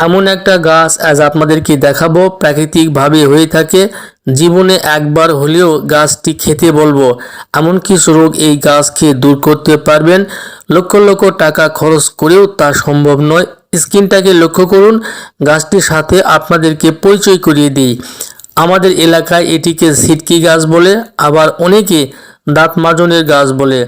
এমন একটা গাছ আজ আপনাদেরকে দেখাবো। প্রাকৃতিকভাবে হয়ে থাকে। জীবনে একবার হলেও গাছটি খেতে বলব। এমন কিছু রোগ এই গাছ খেয়ে দূর করতে পারবেন। লক্ষ লক্ষ টাকা খরচ করেও তা সম্ভব নয়। স্কিনটাকে লক্ষ্য করুন। গাছটির সাথে আপনাদেরকে পরিচয় করিয়ে দিই। আমাদের এলাকায় এটিকে সিটকি গাছ বলে, আবার অনেকে দাঁত মাজনের গাছ বলে।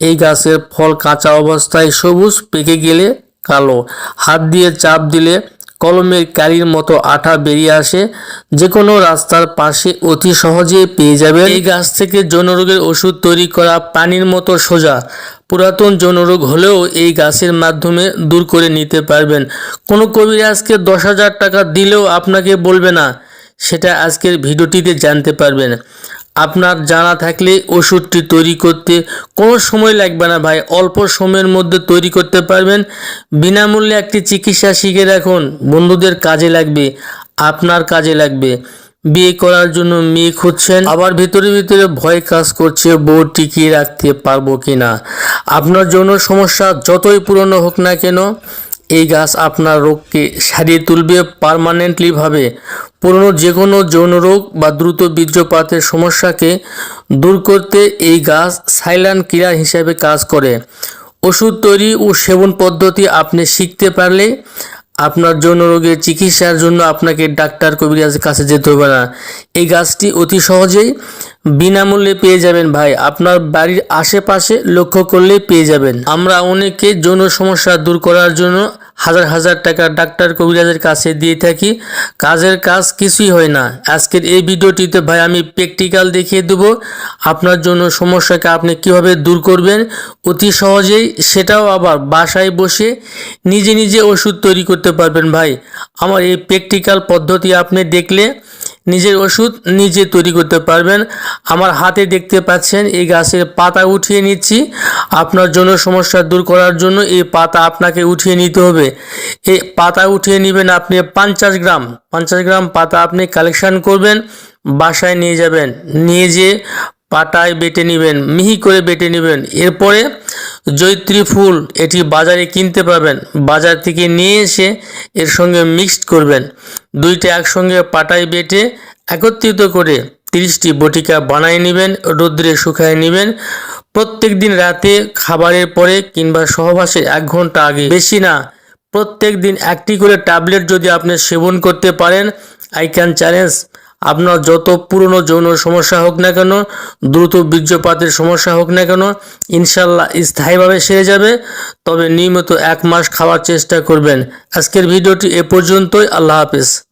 এই গাছের ফল কাঁচা অবস্থায় সবুজ পেকে গেলে কালো। হাত দিয়ে চাপ দিলে কলমের কালির মতো আঠা বেরিয়ে আসে। যে কোনো রাস্তার পাশে অতি সহজে পেয়ে যাবে এই গাছ থেকে যৌনরোগের ওষুধ তৈরি করা পানির মতো সোজা। পুরাতন যৌনরোগ হলেও এই গাছের মাধ্যমে দূর করে নিতে পারবেন। কোনো কবিরাজকে দশ হাজার টাকা দিলেও আপনাকে বলবে না। সেটা আজকের ভিডিওটিতে জানতে পারবেন। আপনার জানা থাকলে ওষুধটি তৈরি করতে কোনো সময় লাগবে না ভাই, অল্প সময়ের মধ্যে তৈরি করতে পারবেন। বিনামূল্যে একটি চিকিৎসা শিখে রাখুন, বন্ধুদের কাজে লাগবে, আপনার কাজে লাগবে। বিয়ে করার জন্য মেয়ে খুঁজছেন, আবার ভিতরে ভিতরে ভয় কাজ করছে, বউ টিকিয়ে রাখতে পারব কিনা? আপনার জন্য সমস্যা যতই পুরনো হোক না কেন এই গাছ আপনার রোগকে সারিয়ে তুলবে পারমানেন্টলি ভাবে। পুরনো যে কোনো যৌন রোগ বা দ্রুত বীর্যপাতের সমস্যাকে দূর করতে এই গাছ সাইলান ক্রিয়া হিসেবে কাজ করে। ওষুধ তৈরি ও সেবন পদ্ধতি আপনি শিখতে পারলে আপনার যৌন রোগের চিকিৎসার জন্য আপনাকে ডাক্তার কবিরাজের কাছে যেতে হবে না। এই গাছটি অতি সহজেই বিনামূল্যে পেয়ে যাবেন ভাই। আপনার বাড়ির আশেপাশে লক্ষ্য করলেই পেয়ে যাবেন। আমরা অনেকে যৌন সমস্যা দূর করার জন্য হাজার হাজার টাকা ডাক্তার কবিরাজের কাছে দিয়ে থাকি। কাজের কাজ কিছুই হয় না। আজকের এই ভিডিওটিতে ভাই আমি প্র্যাকটিক্যাল দেখিয়ে দেবো। আপনার জন্য সমস্যাকে আপনি কীভাবে দূর করবেন? অতি সহজেই সেটাও আবার বাসায় বসে নিজে নিজে ওষুধ তৈরি করতে পারবেন ভাই। আমার এই প্র্যাকটিক্যাল পদ্ধতি আপনি দেখলে নিজের ওষুধ নিজে তৈরি করতে পারবেন। আমার হাতে দেখতে পাচ্ছেন, এই গাছের পাতা উঠিয়ে নিচ্ছি। আপনার জন্য সমস্যা দূর করার জন্য এই পাতা আপনাকে উঠিয়ে নিতে হবে। এই পাতা উঠিয়ে নেবেন আপনি পঞ্চাশ গ্রাম। পঞ্চাশ গ্রাম পাতা আপনি কালেকশন করবেন, বাসায় নিয়ে যাবেন। নিয়ে যেয়ে পাটায় বেটে নেবেন, মিহি করে বেটে নেবেন। এরপরে জৈত্রী ফুল এটি বাজারে কিনতে পাবেন বাজার থেকে নিয়ে এসে এর সঙ্গে মিক্সড করবেন। দুইটা একসঙ্গে পাটায় বেটে একত্রিত করে তিরিশটি বটিকা বানিয়ে নেবেন, রোদ্রে শুকায় নেবেন। প্রত্যেক দিন রাতে খাবারের পরে কিংবা সহবাসে এক ঘণ্টা আগে। বেশি না প্রত্যেক দিন একটি করে ট্যাবলেট যদি আপনি সেবন করতে পারেন আই ক্যান চ্যালেঞ্জ আপনার যত পুরনো যৌন সমস্যা হোক না কেন, দ্রুত বীর্যপাতের সমস্যা হোক না কেন, ইনশাল্লাহ স্থায়ীভাবে সেরে যাবে। তবে নিয়মিত এক মাস খাওয়ার চেষ্টা করবেন। আজকের ভিডিওটি এ পর্যন্তই। আল্লাহ হাফেজ।